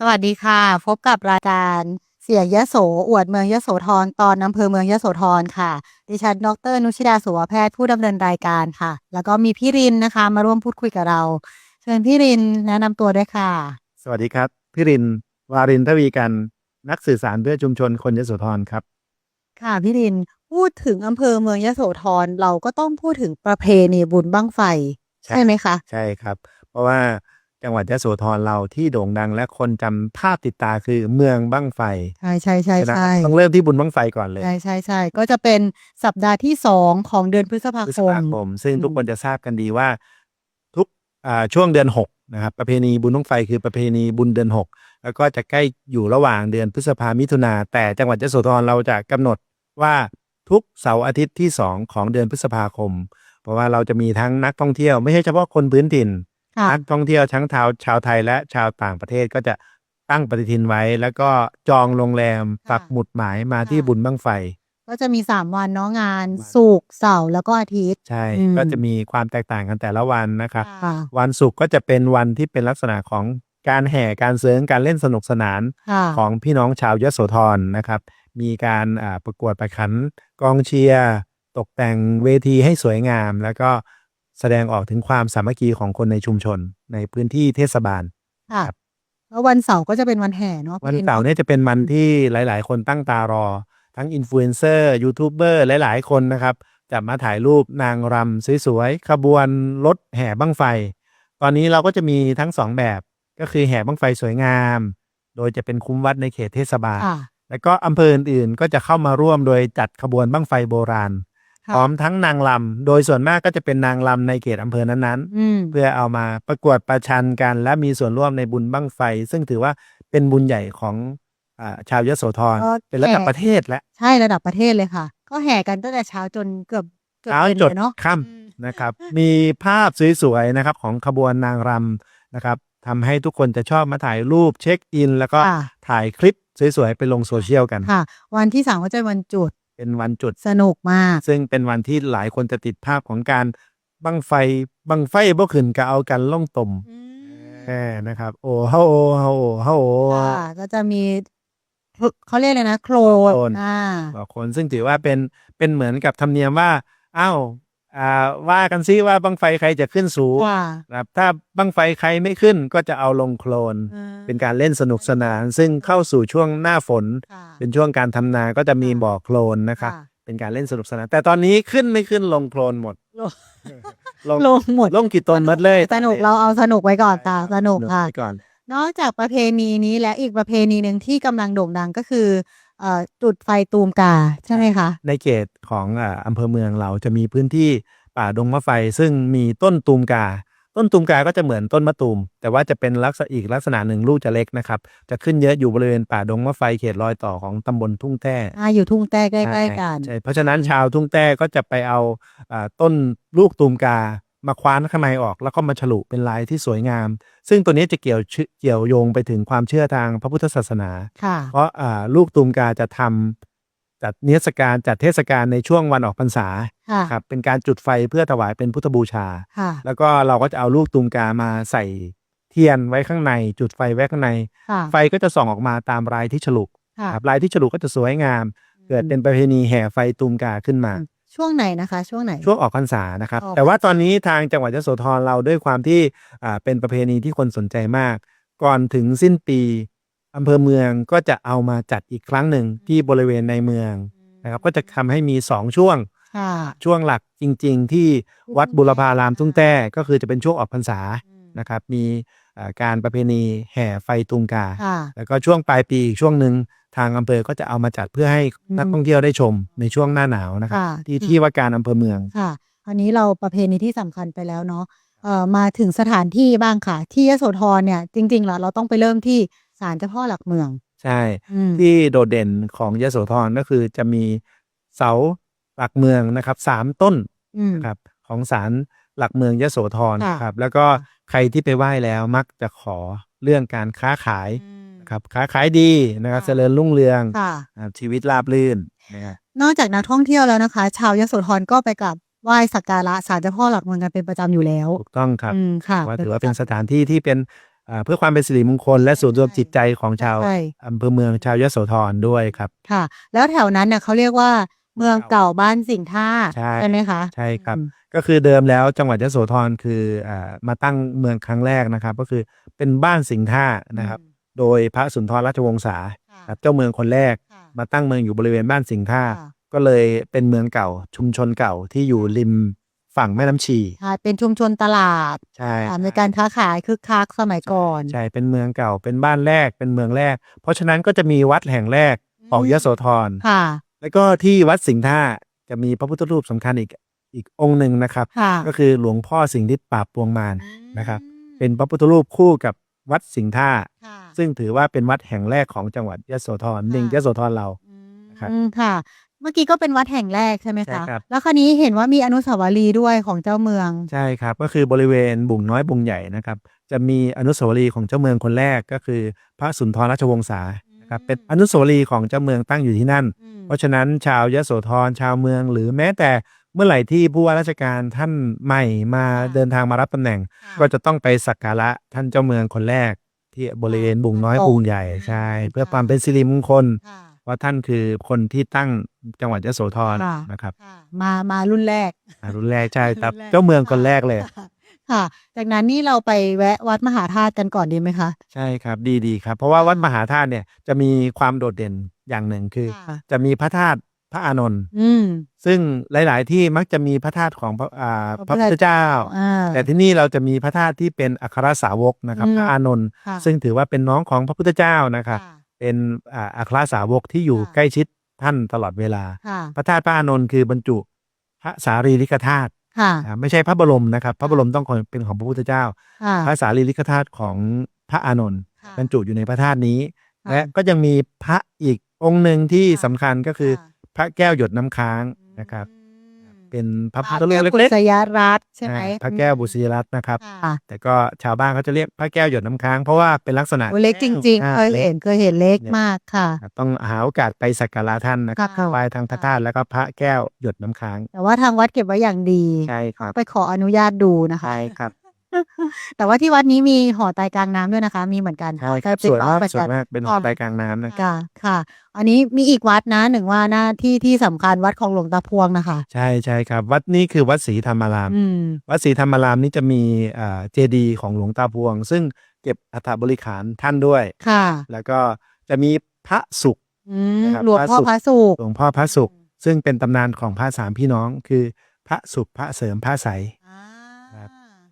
สวัสดีค่ะ พบกับรายการเสียงยโส อวดเมืองยโสธรตอนอำเภอเมืองยโสธรค่ะ ดิฉันดรนุชิดาสุวแพทย์ผู้ดำเนินรายการค่ะ แล้วก็มีพี่รินนะคะ มาร่วมพูดคุยกับเรา เชิญพี่รินแนะนำตัวด้วยค่ะ สวัสดีครับพี่รินวารินทวีกันนักสื่อสารเพื่อชุมชนคนยโสธรครับ ค่ะพี่รินพูดถึงอำเภอเมืองยโสธรเราก็ต้องพูดถึงประเพณีบุญบั้งไฟ ใช่ใช่ไหมคะ ใช่ครับ เพราะว่า จังหวัดยโสธรเราที่โด่งดังและคนจำภาพติดตาคือเมืองบั้งไฟใช่ใช่ใช่นะใช่ต้องเริ่มที่บุญบั้งไฟก่อนเลย ใช่ใช่ใช่ก็จะเป็นสัปดาห์ที่สองของเดือนพฤษภาพฤคษมภาคมซึ่งอืมทุกคนจะทราบกันดีว่า ทุกอ่าช่วงเดือนหกนะครับประเพณีบุญบั้งไฟคือประเพณีบุญเดือนหกแล้วก็จะใกล้อยู่ระหว่างเดือนพฤษภามิถุนาแต่จังหวัดยโสธรเราจะกำหนดว่าทุกเสาร์อาทิตย์ที่สองของเดือนพฤษภาคม เพราะว่าเราจะมีทั้งนักท่องเที่ยว ไม่ใช่เฉพาะคนพื้นถิ่น ค่ะนักท่องเที่ยวทั้งชาวชาวไทยและชาวต่างประเทศก็จะตั้งปฏิทินไว้ แล้วก็จองโรงแรมค่ะปักหมุดหมายมาที่ค่ะ บุญบั้งไฟ ก็จะมีสามวันเนาะงานวัน ศุกร์เสาร์แล้วก็อาทิตย์ ใช่ อืม ก็จะมีความแตกต่างกันแต่ละวันนะครับ ค่ะ วันศุกร์ก็จะเป็นวันที่เป็นลักษณะของการแห่การเสริงการเล่นสนุกสนาน ค่ะ ของพี่น้องชาวยโสธรนะครับ มีการอ่าประกวดประขันกองเชียร์ตกแต่งเวทีให้สวยงาม แล้วก็ แสดงออกถึงความสามัคคีของคนในชุมชนในพื้นที่เทศบาล ค่ะครับแล้ววันเสาร์ก็จะเป็นวันแห่เนาะวันพี่เสาร์เนี่ยจะเป็นวันที่หลาย ๆ คนตั้งตารอ ทั้งอินฟลูเอนเซอร์ยูทูบเบอร์หลาย ๆ คนนะครับจะมาถ่ายรูปนางรำสวย ๆ ขบวนรถแห่บั้งไฟ ตอนนี้เราก็จะมีทั้งสองแบบก็คือแห่บั้งไฟสวยงาม โดยจะเป็นคุ้มวัดในเขตเทศบาลค่ะแล้วก็อำเภออื่นๆก็จะเข้ามาร่วมโดยจัดขบวนบั้งไฟโบราณค่ะ พร้อมทั้งนางรำโดยส่วนมากก็จะเป็นนางรำในเขตอำเภอนั้นๆอืมเพื่อเอามาประกวดประชันกัน และมีส่วนร่วมในบุญบั้งไฟ ซึ่งถือว่าเป็นบุญใหญ่ของอาชาวยโสธรก็เป็นระดับแห่ประเทศและใช่ระดับประเทศเลยค่ะ ก็แห่กันตั้งแต่เช้าจนเกือบกือบเช้าย็นจดเลยเนาะค่อืมำนะครับ มีภาพสวยๆนะครับของขบวนนางรำนะครับทำให้ทุกคนจะชอบมาถ่ายรูปเช็คอิน แล้วก็ค่ะถ่ายคลิปสวยๆไปลงโซเชียลกันค่ะ วันที่สามก็จะเป็นวันจุด เป็นวันจุด สนุกมาก ซึ่งเป็นวันที่หลายคนจะติดภาพของการบั้งไฟบั้งไฟบ่ขึ้นก็เอากันล่องตมแน่นะครับ โอ้เฮาโอเฮาโอเฮาโอค่ะก็จะมีเขาเรียกเลยนะ โคลโคลนอ่าต่อคนซึ่งถือว่าเป็นเป็นเหมือนกับธรรมเนียมว่าอ้าว อ่าว่ากันซิว่าบังไฟใครจะขึ้นสูงว่า นะครับถ้าบังไฟใครไม่ขึ้นก็จะเอาลงโคลน อ่า เป็นการเล่นสนุกสนาน ซึ่งเข้าสู่ช่วงหน้าฝน ค่ะ เป็นช่วงการทำนาก็จะมีค่ะบ่อโคลนนะครับค่ะ เป็นการเล่นสนุกสนานแต่ตอนนี้ขึ้นไม่ขึ้นลงโคลนหมด ลง ลงลงหมดลงกี่ตนหมดเลยสนุกเราเอาสนุกไว้ก่อนตาสนุกค่ะ ไว้ก่อน นอกจากประเพณีนี้และอีกประเพณีหนึ่งที่กำลังโด่งดังก็คือ เอ่อจุดไฟตูมกาใช่ไหมคะ ในเขตของอ่าอำเภอเมืองเราจะมีพื้นที่ป่าดงมะไฟ ซึ่งมีต้นตูมกา ต้นตูมกาก็จะเหมือนต้นมะตูม แต่ว่าจะเป็นลักษณะอีกลักษณะหนึ่งลูกจะเล็กนะครับ จะขึ้นเยอะอยู่บริเวณป่าดงมะไฟเขตรอยต่อของตำบลทุ่งแต้อ่าอยู่ทุ่งแต้ใกล้ๆกัน ใช่เพราะฉะนั้นชาวทุ่งแต้ก็จะไปเอาอ่าต้นลูกตูมกา มาคว้านข้างในออกแล้วก็มาฉลุเป็นลายที่สวยงาม ซึ่งตัวนี้จะเกี่ยวชื่อเกี่ยวโยงไปถึงความเชื่อทางพระพุทธศาสนาค่ะเพราะอ่าลูกตูมกาจะทำจัดนิทรรศการจัดเทศกาลในช่วงวันออกพรรษาค่ะครับเป็นการจุดไฟเพื่อถวายเป็นพุทธบูชาค่ะแล้วก็เราก็จะเอาลูกตูมกามาใส่เทียนไว้ข้างใน จุดไฟไว้ข้างในค่ะไฟก็จะส่องออกมาตามลายที่ฉลุค่ะครับลายที่ฉลุก็จะสวยงาม เกิดเป็นประเพณีแห่ไฟตูมกาขึ้นมา ช่วงไหนนะคะ ช่วงไหน ช่วงออกพรรษานะครับ ออก แต่ว่าตอนนี้ทางจังหวัดยโสธรเราด้วยความที่อ่าเป็นประเพณีที่คนสนใจมาก ก่อนถึงสิ้นปีอำเภอเมืองก็จะเอามาจัดอีกครั้งหนึ่งที่บริเวณในเมืองนะครับ ก็จะทำให้มีสองช่วง ค่ะ ช่วงหลักจริง ๆ ที่วัดบุรพารามทุ่งแต้ก็คือจะเป็นช่วงออกพรรษานะครับ มีอ่าการประเพณีแห่ไฟตุงกา ค่ะ แล้วก็ช่วงปลายปีอีกช่วงหนึ่ง ทางอำเภอก็จะเอามาจัดเพื่อให้อืมนักท่องเที่ยวได้ชมในช่วงหน้าหนาวนะครับค่ะที่ที่ว่าการอำเภอเมือง ค่ะ อันนี้เราประเพณีที่สำคัญไปแล้วเนาะเอ่อมาถึงสถานที่บ้างค่ะ ที่ยโสธรเนี่ยจริงๆแล้วเราต้องไปเริ่มที่ศาลเจ้าพ่อหลักเมือง ใช่ อืม ที่โดดเด่นของยโสธรก็คือจะมีเสาหลักเมืองนะครับสามต้นอืม นะครับของศาลหลักเมืองยโสธรค่ะ ครับแล้วก็ใครที่ไปไหว้แล้วมักจะขอเรื่องการค้าขายอืมนะ ครับค้าขายดีนะครับค่ะเจริญรุ่งเรืองค่ะนะครับชีวิตราบรื่นนะครับ นอกจากนักท่องเที่ยวแล้วนะคะ ชาวยโสธรก็ไปกราบไหว้สักการะศาลเจ้าพ่อหลักเมืองกันเป็นประจำอยู่แล้ว ถูกต้องครับอืมค่ะว่าถือว่าเป็นสถานที่ที่เป็นอ่าเพื่อความเป็นสิริมงคลและศูนย์รวมจิตใจของชาวใช่อำเภอเมืองชาวยโสธรด้วยครับ ค่ะ แล้วแถวนั้นเนี่ยเขาเรียกว่า เมืองเก่าบ้านสิงห์ท่าใช่ ไหมคะใช่ครับ อืมก็คือเดิมแล้วจังหวัดยโสธรคืออ่ามาตั้งเมืองครั้งแรกนะครับ ก็คือเป็นบ้านสิงห์ท่านะครับ โดยพระสุนทรราชวงศาค่ะครับเจ้าเมืองคนแรกค่ะมาตั้งเมืองอยู่บริเวณบ้านสิงห์ท่าค่ะก็เลยเป็นเมืองเก่าชุมชนเก่าที่อยู่ริมฝั่งแม่น้ำชีใช่เป็นชุมชนตลาดใช่อ่าในการค้าขายคึกคักสมัยก่อนใช่เป็นเมืองเก่าเป็นบ้านแรกเป็นเมืองแรก เพราะฉะนั้นก็จะมีวัดแห่งแรกของยโสธรค่ะ แล้วก็ที่วัดสิงห์ท่าจะมีพระพุทธรูปสำคัญอีกอีกองค์หนึ่งนะครับค่ะก็คือหลวงพ่อสิงห์ทิศปราบปวงมารนะครับ เป็นพระพุทธรูปคู่กับวัดสิงห์ท่าค่ะ ซึ่งถือว่าเป็นวัดแห่งแรกของจังหวัดยโสธรหนึ่งค่ะยโสธรเรา ครับ อืมค่ะ เมื่อกี้ก็เป็นวัดแห่งแรกใช่ไหมใช่คะ ครับ แล้วคราวนี้เห็นว่ามีอนุสาวรีย์ด้วยของเจ้าเมือง ใช่ครับ ก็คือบริเวณบุ่งน้อยบุ่งใหญ่นะครับ จะมีอนุสาวรีย์ของเจ้าเมืองคนแรกก็คือพระสุนทรราชวงศานะครับเป็นอนุสาวรีย์ของเจ้าเมืองตั้งอยู่ที่นั่น เพราะฉะนั้นชาวยโสธรชาวเมือง หรือแม้แต่เมื่อไหร่ที่ผู้ว่าราชการท่านใหม่มาค่ะ เดินทางมารับตำแหน่ง ก็จะต้องไปสักการะท่านเจ้าเมืองคนแรก ที่บริเวณบุ่งน้อยค่ะบุ่งใหญ่ใช่ เพื่อความเป็นสิริมงคลค่ะว่าท่านคือคนที่ตั้งจังหวัดยโสธรค่ะนะครับค่ะมามารุ่นแรก อ่ารุ่นแรกใช่ครับรุ่นแรก เจ้าเมืองคนแรกเลย ค่ะค่ะจากนั้นนี่เราไปแวะวัดมหาธาตุกันก่อนดีไหมคะ ใช่ครับดีดีครับ เพราะว่าวัดมหาธาตุเนี่ยจะมีความโดดเด่นอย่างหนึ่งคือ ค่ะ จะมีพระธาตุ พระอานนท์อืม ซึ่งหลาย ๆ ที่มักจะมีพระธาตุของพระอ่าพพระระพุพุททธธเจ้า อ่า แต่ที่นี่เราจะมีพระธาตุที่เป็นอัครสาวกนะครับอืมพระอานนท์ค่ะ ซึ่งถือว่าเป็นน้องของพระพุทธเจ้านะครับ ค่ะ เป็นอ่าอัครสาวกที่อยู่ค่ะ ใกล้ชิดท่านตลอดเวลา ค่ะ พระธาตุพระอานนท์คือบรรจุพระสารีริกธาตุค่ะอ่าไม่ใช่พระบรมนะครับ พระบรมต้องเป็นของพระพุทธเจ้า ค่ะ พระสารีริกธาตุของพระอานนท์ค่ะบรรจุอยู่ในพระธาตุนี้ ค่ะและก็ยังมีพระอีกองค์หนึ่งที่ค่ะ สำคัญก็คือ ค่ะ พระแก้วหยดน้ำค้างนะครับอืมเป็นพระพุทธพระรูปแก้วเล็กบุษยรัตน์ใช่ไหมอ่าพระแก้วบุษยรัตน์นะครับ ค่ะแต่ก็ชาวบ้านเขาจะเรียกพระแก้วหยดน้ำค้างเพราะว่าเป็นลักษณะ โอ้เล็กจริงๆอ่าเคยล็ก เห็นเคยเห็นเล็กเนี่ยมากค่ะ ครับต้องหาโอกาสไปสักการะท่านนะครับค่ะไหว้ทางพระธาตุแล้วก็พระแก้วหยดน้ำค้างแต่ว่าทางวัดเก็บไว้อย่างดี ใช่ครับไปขออนุญาตดูนะคะ ใช่ครับ แต่ว่าที่วัดนี้มีหอไตรกลางน้ำด้วยนะคะ มีเหมือนกันใช่ครับแต่ติสดวยต่อมากไปสวยกันมากเป็นหอไตรกลางน้ำนะค่ะค่ะ อันนี้มีอีกวัดนะหนึ่งว่าหน้าที่ที่สำคัญวัดของหลวงตาพวงนะคะ ใช่ใช่ครับ วัดนี้คือวัดศรีธรรมาราม อืม วัดศรีธรรมารามนี้จะมีอ่าเจดีย์ของหลวงตาพวง ซึ่งเก็บอัฐบริขารท่านด้วย ค่ะ แล้วก็จะมีพระสุข อืมนะครับหลวงพ่อพพระระสุสุข ข หลวงพ่อพระสุข ซึ่งเป็นตำนานของพระสามพี่น้องคือ พระสุขพระเสริมพระใสครับ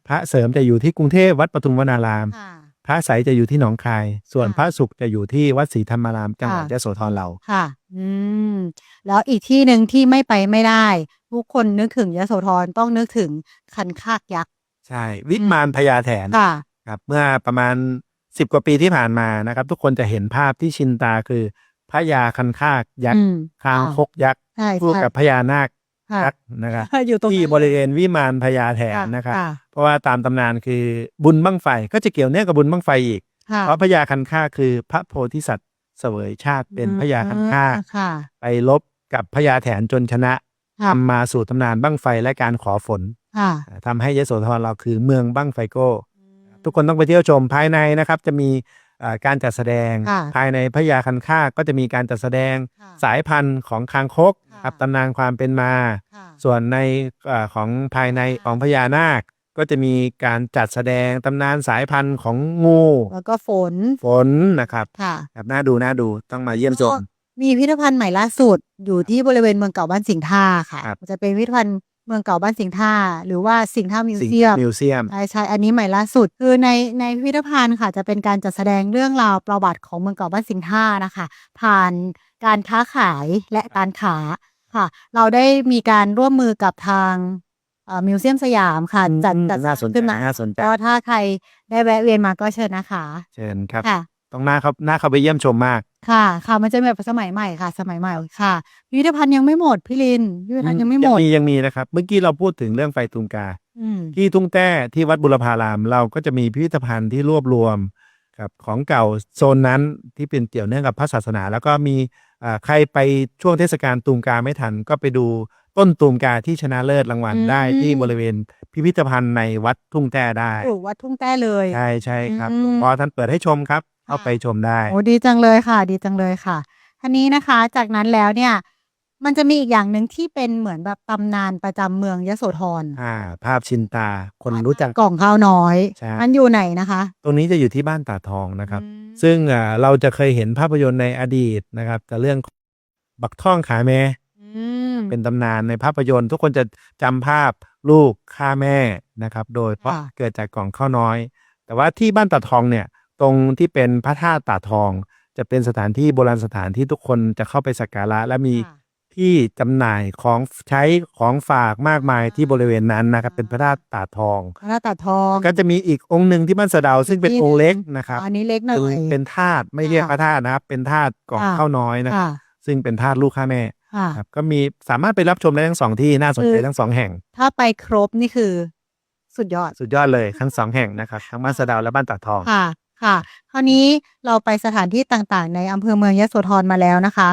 พระเสริมจะอยู่ที่กรุงเทพวัดปทุมวนาราม ค่ะ พระใสจะอยู่ที่หนองคาย ส่วนค่ะ พระสุขจะอยู่ที่วัดศรีธรรมารามจังหวัดค่ะยโสธรเรา ค่ะ อืม แล้วอีกที่หนึ่งที่ไม่ไปไม่ได้ ทุกคนนึกถึงยโสธรต้องนึกถึงคันคากยักษ์ ใช่ วิมานพญาแถน ค่ะ ครับเมื่อประมาณสิบกว่าปีที่ผ่านมานะครับ ทุกคนจะเห็นภาพที่ชินตาคือพระยาคันคากยักอืษ์มคางค่ะคกยักษ์ใช่คู่ใช่กับพญานาคค่ะยักษ์ นะครับอยู่ตรงที่นั้นบริเวณวิมานพญาแถนค่ะนะครับค่ะเพราะว่าตามตำนานคือบุญบั้งไฟก็จะเกี่ยวเนื่องกับบุญบั้งไฟอีกค่ะเพราะพญาคันคากคือพระโพธิสัตว์เสวยชาติเป็นพญาคันคากค่ะไปลบกับพญาแถนจนชนะค่ะทำมาสู่ตำนานบั้งไฟและการขอฝนค่ะทำให้ยโสธรเราคือเมืองบั้งไฟโก้ ทุกคนต้องไปเที่ยวชมภายในนะครับ จะมี อ่าการจัดแสดง ค่ะภายในพญาคันคากก็จะมีการจัดแสดงค่ะสายพันธุ์ของคางคกค่ะ ครับตำนานความเป็นมา ค่ะ ส่วนในอาของภายในค่ะ ของพญานาค ก็จะมีการจัดแสดงตำนานสายพันธุ์ของงูแล้วก็ฝนฝนนะครับค่ะครับน่าดูน่าดูต้องมาเยี่ยมชม มีพิพิธภัณฑ์ใหม่ล่าสุดอยู่ที่บริเวณเมืองเก่าบ้านสิงห์ท่าค่ะ ครับ จะเป็นพิพิธภัณฑ์ เมืองเก่าบ้านสิงห์ท่า หรือว่าสิงห์ท่ามิวสิ่งเซียมมิวเซียมใช่ใช่อันนี้ใหม่ล่าสุด คือในในพิพิธภัณฑ์ค่ะ จะเป็นการจัดแสดงเรื่องราวประวัติของเมืองเก่าบ้านสิงห์ท่านะคะ ผ่านการค้าขายและการขาค่ะ เราได้มีการร่วมมือกับทางเอ่อมิวเซียมสยามค่ะจัดอืมจัดน่าสนใจขึ้นมาน่าสนใจก็ถ้าใครได้แวะเวียนมาก็เชิญนะคะ เชิญครับค่ะต้องน่าครับน่าเข้าไปเยี่ยมชมมาก ค่ะ ค่ะ มันจะแบบสมัยใหม่ค่ะ สมัยใหม่ค่ะ พิพิธภัณฑ์ยังไม่หมดพี่ลินพิพิธภัณฑ์ยังไม่หมดมียังมีนะครับ เมื่อกี้เราพูดถึงเรื่องไฟตุงกา อืม ที่ทุ่งแต้ที่วัดบุรพาราม เราก็จะมีพิพิธภัณฑ์ที่รวบรวมกับของเก่าโซนนั้นที่เป็นเกี่ยวเนื่องกับพระศาสนา แล้วก็มีอ่าใครไปช่วงเทศกาลตุงกาไม่ทัน ก็ไปดูต้นตูมกาที่ชนะเลิศรางวัลอืม ได้ที่บริเวณพิพิธภัณฑ์ในวัดทุ่งแต้ได้ ปลูกวัดทุ่งแต้เลย ใช่ใช่ครับอืม หลวงพ่อท่านเปิดให้ชมครับ เข้าไปชมได้ โอ้ดีจังเลยค่ะ ดีจังเลยค่ะทีนี้นะคะ จากนั้นแล้วเนี่ย มันจะมีอีกอย่างหนึ่งที่เป็นเหมือนแบบตำนานประจำเมืองยโสธรอ่า ภาพชินตา คนรู้จัก กล่องข้าวน้อย ใช่ มันอยู่ไหนนะคะ ตรงนี้จะอยู่ที่บ้านตาทองนะครับ อืม ซึ่งอ่าเราจะเคยเห็นภาพยนตร์ในอดีตนะครับ แต่เรื่องบักท่องขาแม่ อืม เป็นตำนานในภาพยนตร์ ทุกคนจะจำภาพลูกฆ่าแม่นะครับ โดยเพราะค่ะ เกิดจากกล่องข้าวน้อย แต่ว่าที่บ้านตาทองเนี่ย ตรงที่เป็นพระธาตุตาทอง จะเป็นสถานที่โบราณสถานที่ทุกคนจะเข้าไปสักการะและมีค่ะ ที่จำหน่ายของใช้ของฝากมากมายที่บริเวณนั้นนะครับเป็นพระธาตุตาทอง พระราชตัดทอง ก็จะมีอีกองค์หนึ่งที่บ้านสะเดาซึ่งเป็นอีกที่องค์เล็กหนึ่งนะครับอันนี้เล็กหน่อยเป็นเป็นธาตุไม่เรียกค่ะพระธาตุนะครับ เป็นธาตุกล่องค่ะ ข้าวน้อยนะค่ะซึ่งเป็นธาตุลูกฆ่าแม่ค่ะ ครับก็มีสามารถไปรับชมได้ทั้งสองที่น่าสนใจคือ ทั้งสองแห่ง ถ้าไปครบนี่คือ สุดยอดสุดยอดเลยทั้งสองแห่งนะครับทั้งบ้านสะเดาและบ้านตาดทอง ค่ะ ค่ะคราวนี้เราไปสถานที่ต่างๆ ในอำเภอเมืองยโสธรมาแล้วนะคะ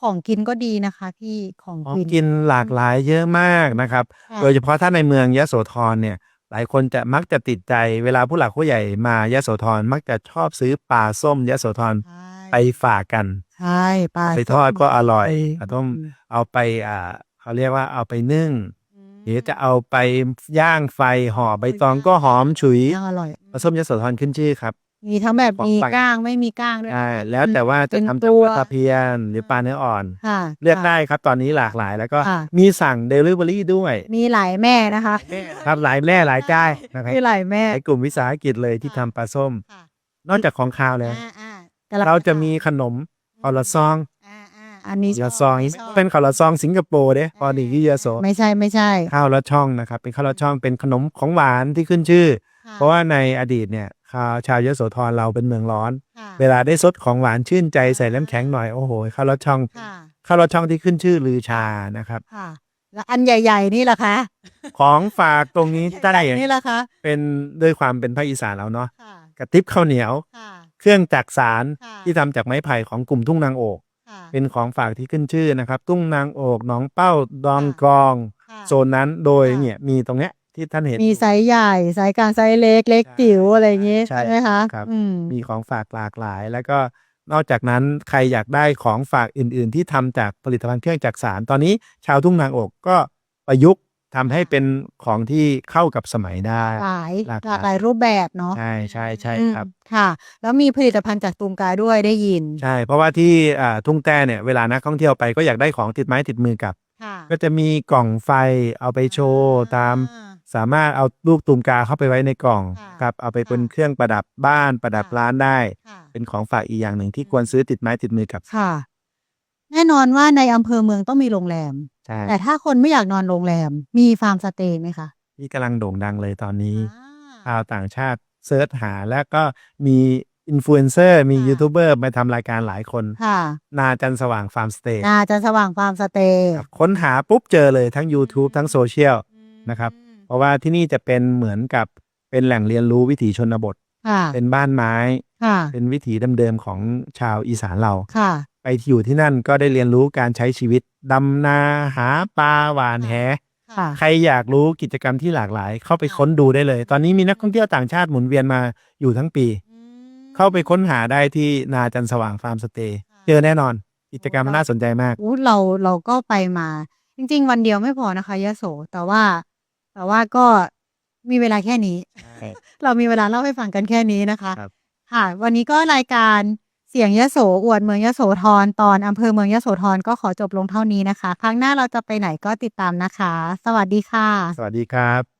ของกินก็ดีนะคะพี่ของของกิน กินหลากหลายเยอะมากนะครับ ค่ะ โดยเฉพาะถ้าในเมืองยโสธรเนี่ย หลายคนจะมักจะติดใจเวลาผู้หลักผู้ใหญ่มายโสธรมักจะชอบซื้อปลาส้มยโสธรใช่ไปฝากกัน ใช่ปลาไปทอดก็อร่อยไปอะต้องเอาไปอ่าเขาเรียกว่าเอาไปนึ่งหรือจะเอาไปย่างไฟห่อใบตองก็หอมฉุยย่างอร่อย ปลาส้มยโสธรขึ้นชื่อครับ มีทั้งแบบของมีฝากก้างไม่มีก้างด้วยใช่แล้วแต่ว่าจะเป็นทำตัจากวปลาตะเพียนหรือปลาเนื้ออ่อน ค่ะ เลือกค่ะได้ครับตอนนี้หลากหลายแล้วก็ค่ะ มีสั่งเดลิเวอรี่ด้วยมีหลายแม่นะคะครับหลายแม่หลายเจ้านะครับมีหลายแม่ในกลุ่มวิสาหกิจเลยที่ทำปลาส้ม ค่ะนอกจากของคาวแล้ว อ่าอ่าแต่ลเราจะมีขนมคอลลาซองอ่าอ่าอันนี้ยาซองชบเป็นคอลลาซองสิงคโปร์เด้พอดีที่ยาโสไม่ใช่ไม่ใช่ข้าวละช่องนะครับเป็นข้าวละช่องเป็นขนมของหวานที่ขึ้นชื่อค่ เพราะว่าในอดีตเนี่ยชาวชาวยโสธรเราเป็นเมืองร้อนค่ะเวลาได้ซดของหวานชื่นใจใส่น้ำแข็งหน่อยโอ้โหข้าวละช่องค่ะข้าวละช่องที่ขึ้นชื่อลือชานะครับค่ะแล้วอันใหญ่ ๆ นี่ล่ะคะ ของฝากตรงนี้ได้นี่ล่ะคะเป็นด้วยความเป็นภาคอีสานเราเนาะค่ะกระติบข้าวเหนียวค่ะเครื่องจักสารค่ะที่ทำจากไม้ไผ่ของกลุ่มทุ่งนางโอกค่ะเป็นของฝากที่ขึ้นชื่อนะครับ ตุ้งนางโอกหนองเป้าดองกองค่ะโซนนั้นโดยค่ะเนี่ยมีตรงเนี้ย ที่ท่านเห็น มีไซส์ใหญ่ไซส์กลางไซส์เล็กเล็กใช่จิ๋วอะไรอย่างงี้ใช่ใช่ไหมคะครับอืมมีของฝากหลากหลาย แล้วก็นอกจากนั้นใครอยากได้ของฝากอื่น ๆ ที่ทำจากผลิตภัณฑ์เครื่องจักสารตอนนี้ชาวทุ่งนางอกก็ประยุกต์ทำให้เป็นของที่เข้ากับสมัยได้ หลายหลากหลายหลากหลายรูปแบบเนาะใช่ใช่ใช่อืมครับค่ะ แล้วมีผลิตภัณฑ์จากตูมกาด้วยได้ยิน ใช่ เพราะว่าที่อ่าทุ่งแต้เนี่ยเวลานักท่องเที่ยวไปก็อยากได้ของติดไม้ติดมือกลับค่ะก็จะมีกล่องไฟเอาไปโชว์ตามอ่ สามารถเอาลูกตูมกาเข้าไปไว้ในกล่องค่ะครับเอาไปเป็นค่ะเครื่องประดับบ้านประดับค่ะ ร้านได้ ค่ะ เป็นของฝากอีกอย่างหนึ่งที่ควรซื้อติดไม้ติดมือกลับค่ะ แน่นอนว่าในอำเภอเมืองต้องมีโรงแรม ใช่แต่ถ้าคนไม่อยากนอนโรงแรม มีฟาร์มสเตย์ไหมคะที่กำลังโด่งดังเลยตอนนี้อ่า ชาวต่างชาติเซิร์ชหาแล้วก็มีอินฟลูเอนเซอร์มีค่ะ ยูทูบเบอร์มาทำรายการหลายคน ค่ะนาจันสว่างฟาร์มสเตย์นาจันทร์สว่างฟาร์มสเตย์ครับค้นหาปุ๊บเจอเลยทั้ง YouTube ทั้งโซเชียล นะครับ เพราะว่าที่นี่จะเป็นเหมือนกับเป็นแหล่งเรียนรู้วิถีชนบท ค่ะเป็นบ้านไม้ ค่ะ เป็นวิถีเดิมๆของชาวอีสานเรา ค่ะ ไปอยู่ที่นั่นก็ได้เรียนรู้การใช้ชีวิต ดำนาหาปลาหวานแห ค่ะ ใครอยากรู้กิจกรรมที่หลากหลาย เข้าไปค้นดูได้เลย ตอนนี้มีนักท่องเที่ยวต่างชาติหมุนเวียนมาอยู่ทั้งปี เข้าไปค้นหาได้ที่นาจันสว่างฟาร์มสเตย์เจอแน่นอน กิจกรรมมันน่าสนใจมาก อู้เราเราก็ไปมา จริง ๆ วันเดียวไม่พอนะคะยโส แต่ว่า แต่ว่าก็มีเวลาแค่นี้ เรามีเวลาเล่าให้ฟังกันแค่นี้นะคะครับ ค่ะ วันนี้ก็รายการเสียงยโสอวดเมืองยโสธรตอนอำเภอเมืองยโสธรก็ขอจบลงเท่านี้นะคะ ครั้งหน้าเราจะไปไหนก็ติดตามนะคะ สวัสดีค่ะ สวัสดีครับ